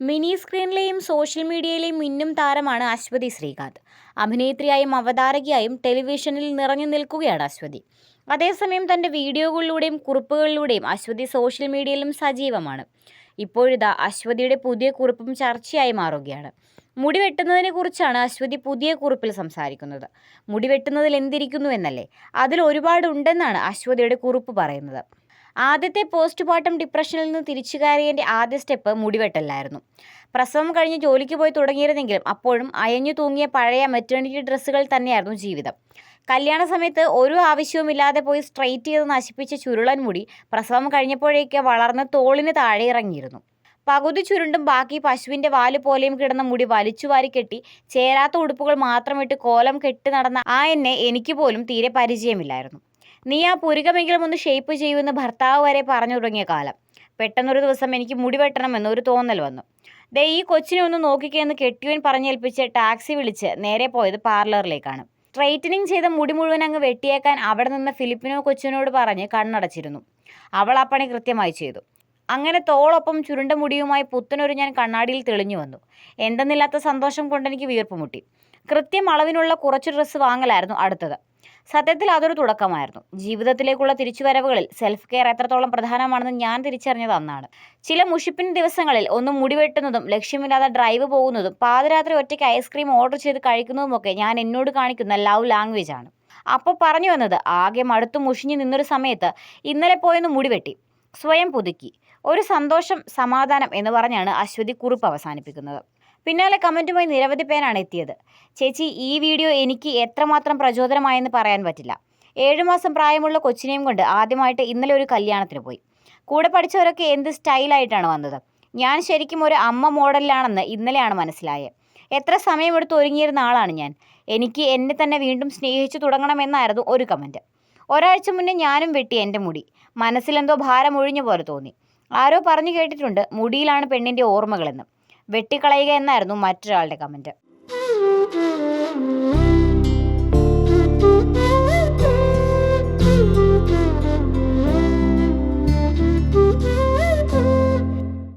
Mini സ്ക്രീനിലെയും social മീഡിയയിലെയും മിന്നും താരമാണ് അശ്വതി ശ്രീകാന്ത്. അഭിനേത്രിയായും അവതാരകയായും ടെലിവിഷനിൽ നിറഞ്ഞു നിൽക്കുകയാണ് അശ്വതി. അതേസമയം തന്റെ വീഡിയോകളിലൂടെയും കുറിപ്പുകളിലൂടെയും അശ്വതി സോഷ്യൽ മീഡിയയിലും സജീവമാണ്. ഇപ്പോഴിതാ അശ്വതിയുടെ പുതിയ കുറിപ്പും ചർച്ചയായി മാറുകയാണ്. മുടി വെട്ടുന്നതിനെ കുറിച്ചാണ് അശ്വതി പുതിയ കുറിപ്പിൽ സംസാരിക്കുന്നത്. മുടി വെട്ടുന്നതിൽ എന്തിരിക്കുന്നു എന്നല്ലേ? അതിൽ ഒരുപാടുണ്ടെന്നാണ് അശ്വതിയുടെ കുറിപ്പ് പറയുന്നത്. ആദ്യത്തെ പോസ്റ്റ്മോർട്ടം ഡിപ്രഷനിൽ നിന്ന് തിരിച്ചു കയറിയതിന്റെ ആദ്യ സ്റ്റെപ്പ് മുടിവെട്ടലായിരുന്നു പ്രസവം കഴിഞ്ഞ് ജോലിക്ക് പോയി തുടങ്ങിയിരുന്നെങ്കിലും അപ്പോഴും അയഞ്ഞു തൂങ്ങിയ പഴയ മെറ്റേണിറ്റി ഡ്രസ്സുകൾ തന്നെയായിരുന്നു ജീവിതം. കല്യാണ സമയത്ത് ഒരു ആവശ്യവുമില്ലാതെ പോയി സ്ട്രെയിറ്റ് ചെയ്ത് നശിപ്പിച്ച ചുരുളൻ മുടി പ്രസവം കഴിഞ്ഞപ്പോഴേക്ക് വളർന്ന് തോളിന് താഴെ ഇറങ്ങിയിരുന്നു. പകുതി ചുരുണ്ടും ബാക്കി പശുവിന്റെ വാൽ പോലെയും കിടന്ന മുടി വലിച്ചുവാരി കെട്ടി ചേരാത്ത ഉടുപ്പുകൾ മാത്രമിട്ട് കോലം കെട്ടി നടന്ന ആ എന്നെ എനിക്ക് പോലും തീരെ പരിചയമില്ലായിരുന്നു. നീ ആ പുരുകമെങ്കിലും ഒന്ന് ഷേപ്പ് ചെയ്യുമെന്ന് ഭർത്താവ് വരെ പറഞ്ഞു തുടങ്ങിയ കാലം. പെട്ടെന്നൊരു ദിവസം എനിക്ക് മുടി വെട്ടണമെന്ന് ഒരു തോന്നൽ വന്നു. ദേ ഈ കൊച്ചിനെ ഒന്ന് നോക്കിക്കെന്ന് കെട്ടിയവൻ പറഞ്ഞേൽപ്പിച്ച് ടാക്സി വിളിച്ച് നേരെ പോയത് പാർലറിലേക്കാണ്. സ്ട്രൈറ്റനിങ് ചെയ്ത മുടി മുഴുവൻ അങ്ങ് വെട്ടിയേക്കാൻ അവിടെ നിന്ന് ഫിലിപ്പിനോ കൊച്ചിനോട് പറഞ്ഞ് കണ്ണടച്ചിരുന്നു. അവൾ ആ പണി കൃത്യമായി ചെയ്തു. അങ്ങനെ തോളൊപ്പം ചുരുണ്ട മുടിയുമായി പുത്തനൊരു ഞാൻ കണ്ണാടിയിൽ തെളിഞ്ഞു വന്നു. എന്തെന്നില്ലാത്ത സന്തോഷം കൊണ്ട് എനിക്ക് വീർപ്പ് മുട്ടി. കൃത്യം അളവിനുള്ള കുറച്ച് ഡ്രസ്സ് വാങ്ങലായിരുന്നു അടുത്തത്. സത്യത്തിൽ അതൊരു തുടക്കമായിരുന്നു. ജീവിതത്തിലേക്കുള്ള തിരിച്ചുവരവുകളിൽ സെൽഫ് കെയർ എത്രത്തോളം പ്രധാനമാണെന്ന് ഞാൻ തിരിച്ചറിഞ്ഞത് അന്നാണ്. ചില മുഷിപ്പിൻ ദിവസങ്ങളിൽ ഒന്നും മുടിവെട്ടുന്നതും ലക്ഷ്യമില്ലാതെ ഡ്രൈവ് പോകുന്നതും പാതിരാത്രി ഒറ്റയ്ക്ക് ഐസ്ക്രീം ഓർഡർ ചെയ്ത് കഴിക്കുന്നതുമൊക്കെ ഞാൻ എന്നോട് കാണിക്കുന്ന ലവ് ലാംഗ്വേജ് ആണ്. അപ്പോൾ പറഞ്ഞു വന്നത് ആകെ മടുത്തു മുഷിഞ്ഞു നിന്നൊരു സമയത്ത് ഇന്നലെ പോയെന്ന് മുടിവെട്ടി സ്വയം പുതുക്കി ഒരു സന്തോഷം സമാധാനം എന്ന് പറഞ്ഞാണ് അശ്വതി കുറിപ്പ് അവസാനിപ്പിക്കുന്നത്. പിന്നാലെ കമന്റുമായി നിരവധി പേരാണ് എത്തിയത്. ചേച്ചി ഈ വീഡിയോ എനിക്ക് എത്രമാത്രം പ്രചോദനമായെന്ന് പറയാൻ പറ്റില്ല. ഏഴുമാസം പ്രായമുള്ള കൊച്ചിനെയും കൊണ്ട് ആദ്യമായിട്ട് ഇന്നലെ ഒരു കല്യാണത്തിന് പോയി. കൂടെ പഠിച്ചവരൊക്കെ എന്ത് സ്റ്റൈലായിട്ടാണ് വന്നത്? ഞാൻ ശരിക്കും ഒരു അമ്മ മോഡലിലാണെന്ന് ഇന്നലെയാണ് മനസ്സിലായത് എത്ര സമയമെടുത്ത് ഒരുങ്ങിയിരുന്ന ആളാണ് ഞാൻ. എനിക്ക് എന്നെ തന്നെ വീണ്ടും സ്നേഹിച്ചു തുടങ്ങണമെന്നായിരുന്നു ഒരു കമന്റ് ഒരാഴ്ച മുന്നേ ഞാനും വെട്ടി എന്റെ മുടി. മനസ്സിലെന്തോ ഭാരം ഒഴിഞ്ഞ പോലെ തോന്നി. ആരോ പറഞ്ഞു കേട്ടിട്ടുണ്ട് മുടിയിലാണ് പെണ്ണിന്റെ ഓർമ്മകളെന്ന്. വെട്ടിക്കളയുക എന്നായിരുന്നു മറ്റൊരാളുടെ കമന്റ്